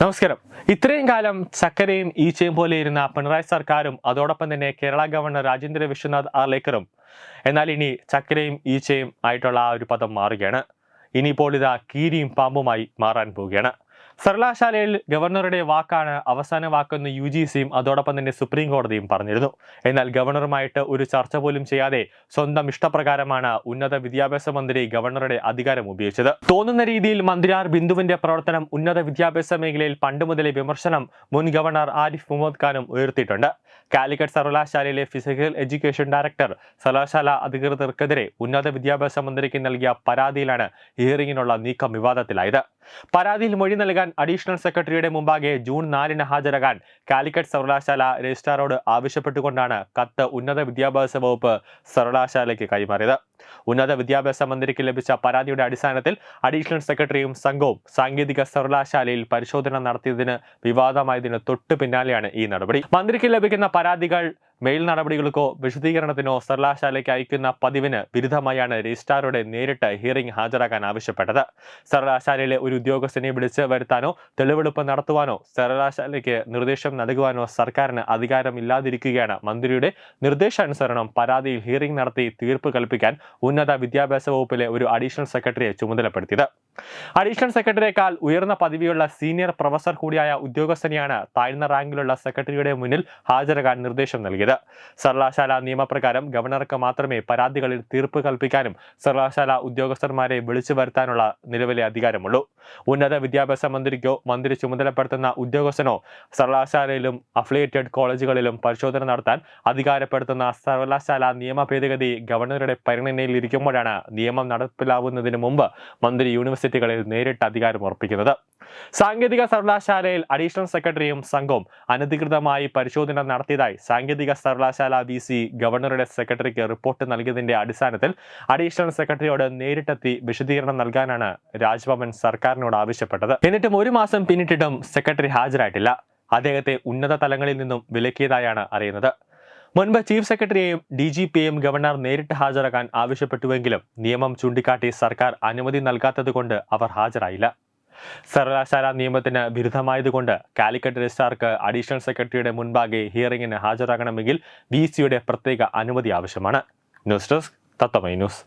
നമസ്കാരം. ഇത്രയും കാലം ചക്കരയും ഈച്ചയും പോലെ ഇരുന്ന പിണറായി സർക്കാരും അതോടൊപ്പം തന്നെ കേരള ഗവർണർ രാജേന്ദ്ര വിശ്വനാഥ് ആർലേക്കറും എന്നാൽ ഇനി ചക്കരയും ഈച്ചയും ആയിട്ടുള്ള ആ ഒരു പദം മാറുകയാണ്. ഇനിയിപ്പോൾ ഇതാ കീരിയും പാമ്പുമായി മാറാൻ പോവുകയാണ്. സർവകലാശാലയിൽ ഗവർണറുടെ വാക്കാണ് അവസാന വാക്കെന്ന് യു ജി സിയും അതോടൊപ്പം തന്നെ സുപ്രീം കോടതിയും പറഞ്ഞിരുന്നു. എന്നാൽ ഗവർണറുമായിട്ട് ഒരു ചർച്ച പോലും ചെയ്യാതെ സ്വന്തം ഇഷ്ടപ്രകാരമാണ് ഉന്നത വിദ്യാഭ്യാസ മന്ത്രി ഗവർണറുടെ അധികാരം ഉപയോഗിച്ചത്. തോന്നുന്ന രീതിയിൽ മന്ത്രിയാർ ബിന്ദുവിന്റെ പ്രവർത്തനം ഉന്നത വിദ്യാഭ്യാസ മേഖലയിൽ പണ്ട് മുതലേ വിമർശനം മുൻ ഗവർണർ ആരിഫ് മുഹമ്മദ് ഖാനും ഉയർത്തിയിട്ടുണ്ട്. കാലിക്കറ്റ് സർവകലാശാലയിലെ ഫിസിക്കൽ എഡ്യൂക്കേഷൻ ഡയറക്ടർ സർവകലാശാല അധികൃതർക്കെതിരെ ഉന്നത വിദ്യാഭ്യാസ മന്ത്രിക്ക് നൽകിയ പരാതിയിലാണ് ഹിയറിംഗിനുള്ള നീക്കം വിവാദത്തിലായത്. പരാതിയിൽ മൊഴി നൽകാൻ അഡീഷണൽ സെക്രട്ടറിയുടെ മുമ്പാകെ ജൂൺ നാലിന് ഹാജരാകാൻ കാലിക്കറ്റ് സർവകലാശാല രജിസ്ട്രാറോട് ആവശ്യപ്പെട്ടുകൊണ്ടാണ് കത്ത് ഉന്നത വിദ്യാഭ്യാസ വകുപ്പ് സർവകലാശാലയ്ക്ക് കൈമാറിയത്. ഉന്നത വിദ്യാഭ്യാസ മന്ത്രിക്ക് ലഭിച്ച പരാതിയുടെ അടിസ്ഥാനത്തിൽ അഡീഷണൽ സെക്രട്ടറിയും സംഘവും സാങ്കേതിക സർവകലാശാലയിൽ പരിശോധന നടത്തിയതിന് വിവാദമായതിന് തൊട്ടു പിന്നാലെയാണ് ഈ നടപടി. മന്ത്രിക്ക് ലഭിക്കുന്ന പരാതികൾ മെയിൽ നടപടികൾക്കോ വിശദീകരണത്തിനോ സർവകലാശാലയ്ക്ക് അയക്കുന്ന പതിവിന് വിരുദ്ധമായാണ് രജിസ്ട്രാറുടെ നേരിട്ട് ഹിയറിംഗ് ഹാജരാക്കാൻ ആവശ്യപ്പെട്ടത്. സർവകലാശാലയിലെ ഒരു ഉദ്യോഗസ്ഥനെ വിളിച്ച് വരുത്താനോ തെളിവെടുപ്പ് നടത്തുവാനോ സർവകലാശാലയ്ക്ക് നിർദ്ദേശം നൽകുവാനോ സർക്കാരിന് അധികാരമില്ലാതിരിക്കുകയാണ് മന്ത്രിയുടെ നിർദ്ദേശാനുസരണം. പരാതിയിൽ ഹിയറിംഗ് നടത്തി തീർപ്പ് കൽപ്പിക്കാൻ ഉന്നത വിദ്യാഭ്യാസ വകുപ്പിലെ ഒരു അഡീഷണൽ സെക്രട്ടറിയെ ചുമതലപ്പെടുത്തിയത്. അഡീഷണൽ സെക്രട്ടറിയേക്കാൾ ഉയർന്ന പദവിയുള്ള സീനിയർ പ്രൊഫസർ കൂടിയായ ഉദ്യോഗസ്ഥനെയാണ് താഴ്ന്ന റാങ്കിലുള്ള സെക്രട്ടറിയുടെ മുന്നിൽ ഹാജരാകാൻ നിർദ്ദേശം നൽകിയത്. സർവകലാശാല നിയമപ്രകാരം ഗവർണർക്ക് മാത്രമേ പരാതികളിൽ തീർപ്പ് കൽപ്പിക്കാനും സർവകലാശാല ഉദ്യോഗസ്ഥന്മാരെ വിളിച്ചു വരുത്താനുള്ള നിലവിലെ അധികാരമുള്ളൂ. ഉന്നത വിദ്യാഭ്യാസ മന്ത്രിക്കോ മന്ത്രി ചുമതലപ്പെടുത്തുന്ന ഉദ്യോഗസ്ഥനോ സർവകലാശാലയിലും അഫിലിയേറ്റഡ് കോളേജുകളിലും പരിശോധന നടത്താൻ അധികാരപ്പെടുത്തുന്ന സർവകലാശാല നിയമ ഭേദഗതി ഗവർണറുടെ പരിഗണനയിൽ ഇരിക്കുമ്പോഴാണ് നിയമം നടപ്പിലാവുന്നതിന് മുമ്പ് മന്ത്രി യൂണിവേഴ്സിറ്റികളിൽ നേരിട്ട് അധികാരം ഉറപ്പിക്കുന്നത്. സാങ്കേതിക സർവകലാശാലയിൽ അഡീഷണൽ സെക്രട്ടറിയും സംഘവും അനധികൃതമായി പരിശോധന നടത്തിയതായി സാങ്കേതിക സർവകലാശാല വി സി ഗവർണറുടെ സെക്രട്ടറിക്ക് റിപ്പോർട്ട് നൽകിയതിന്റെ അടിസ്ഥാനത്തിൽ അഡീഷണൽ സെക്രട്ടറിയോട് നേരിട്ടെത്തി വിശദീകരണം നൽകാനാണ് രാജ്ഭവൻ സർക്കാരിനോട് ആവശ്യപ്പെട്ടത്. എന്നിട്ടും ഒരു മാസം പിന്നിട്ടിട്ടും സെക്രട്ടറി ഹാജരായിട്ടില്ല. അദ്ദേഹത്തെ ഉന്നത തലങ്ങളിൽ നിന്നും വിലക്കിയതായാണ് അറിയുന്നത്. മുൻപ് ചീഫ് സെക്രട്ടറിയെയും ഡി ജി പിയെയും ഗവർണർ നേരിട്ട് ഹാജരാക്കാൻ ആവശ്യപ്പെട്ടുവെങ്കിലും നിയമം ചൂണ്ടിക്കാട്ടി സർക്കാർ അനുമതി നൽകാത്തതുകൊണ്ട് അവർ ഹാജരായില്ല. സർവകലാശാല നിയമത്തിന് വിരുദ്ധമായതുകൊണ്ട് കാലിക്കറ്റ് രജിസ്ട്രാർക്ക് അഡീഷണൽ സെക്രട്ടറിയുടെ മുൻപാകെ ഹിയറിംഗിന് ഹാജരാകണമെങ്കിൽ വി സിയുടെ പ്രത്യേക അനുമതി ആവശ്യമാണ്. ന്യൂസ് ഡെസ്ക് തത്തമൈ ന്യൂസ്.